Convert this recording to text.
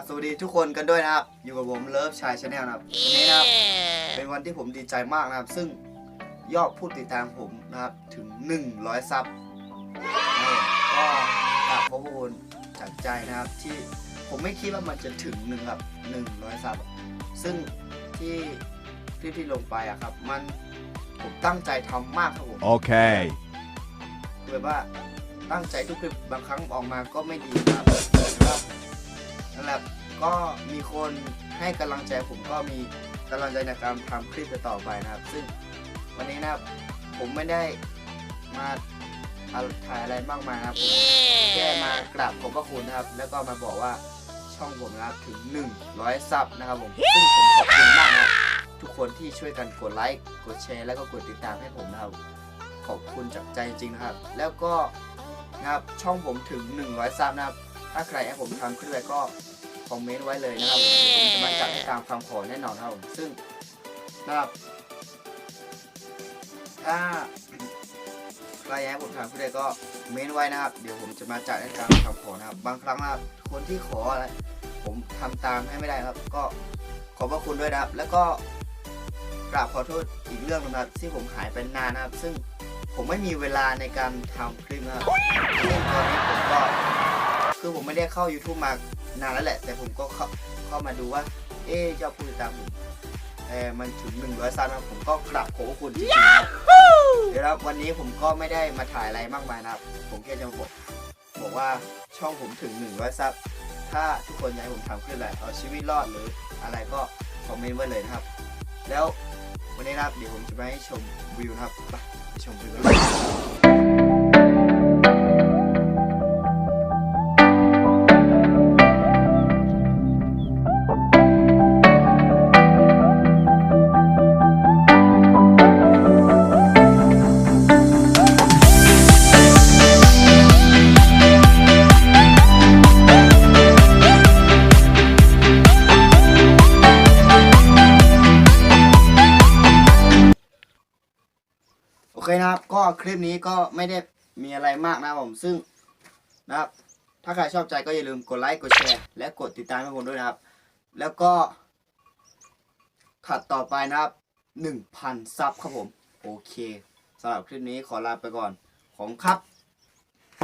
กราบสวัสดีทุกคนกันด้วยนะครับ อยู่กับผมเลิฟชายชาแนลนะครับวันนี้นะครับ เป็นวันที่ผมดีใจมากนะครับ ซึ่งยอดผู้ติดตามผมนะครับถึง 100 ซับนี่ก็กราบขอบพระคุณจากใจนะครับที่ผมไม่คิดว่ามันจะถึงหนึ่งครับ100ซับซึ่งที่คลิปที่ลงไปอะครับ มันผมตั้งใจทำมากครับผม Okay. คือแบบว่าตั้งใจทุกคลิปบางครั้งออกมาก็ไม่ดีครับ ก็มีคนให้กำลังใจผมก็มีกำลังใจในการทำคลิปต่อไปนะครับ ซึ่งวันนี้นะครับผมไม่ได้มาถ่ายอะไรมากมายนะครับผมแค่มากราบขอบพระคุณนะครับ แล้วก็มาบอกว่าช่องผมนะครับถึง 100 ซับนะครับผมซึ่งผมขอบคุณมากนะครับทุกคนที่ช่วยกันกดไลค์กดแชร์แล้วก็กดติดตามให้ผมนะครับขอบคุณจากใจจริงๆนะครับ แล้วก็นะครับช่องผมถึง 100 ซับนะครับ ถ้าใครให้ผมทำคลิปอะไรก็ คอมเมนต์ไว้เลยนะครับผมเดี๋ยวผมจะมาจัดให้ตามคำขอแน่นอนนะครับผมซึ่งนะครับถ้าใครอยากให้ผมทำคลิปอะไรก็เมนต์ไว้นะครับ เดี๋ยวผมจะมาจัดให้ตามคำขอนะครับ บางครั้งนะครับคนที่ขออะไรผมทำตามให้ไม่ได้ครับ ก็ขอบพระคุณด้วยนะครับ แล้วก็กราบขอโทษอีกเรื่องหนึงนะครับที่ผมหายไปนานนะครับ ซึ่งผมไม่มีเวลาในการทำคลิปนะครับซึ่งตอนนี้ผมก็ คือผมไม่ได้เข้า YouTube มานานแล้วแหละ แต่ผมก็เข้าเข้ามาดูว่า เอ๊ะยอดผู้ติดตามผมเออมันถึง100ซับนะครับผมก็กราบขอบพระคุณจริงๆครับเดี๋ยวนะครับวันนี้ผมก็ไม่ได้มาถ่ายอะไรมากมายนะครับ ผมแค่จะมาบอกบอกว่าช่องผมถึง100ซับถ้าทุกคนอยากให้ผมทำคลิปอะไรเอาชีวิตรอดหรืออะไรก็คอมเมนต์ไว้เลยนะครับ แล้ววันนี้นะครับเดี๋ยวผมจะไปให้ชมวิวนะครับไปไปชมวิวกัน เคนะครับ ก็คลิปนี้ก็ไม่ได้มีอะไรมากนะครับผมซึ่งนะครับ ถ้าใครชอบใจก็อย่าลืมกดไลค์กดแชร์และกดติดตามให้ผมด้วยนะครับ แล้วก็ขัดต่อไปนะครับ1,000ซับครับผม โอเคสำหรับคลิปนี้ขอลาไปก่อน ของครับ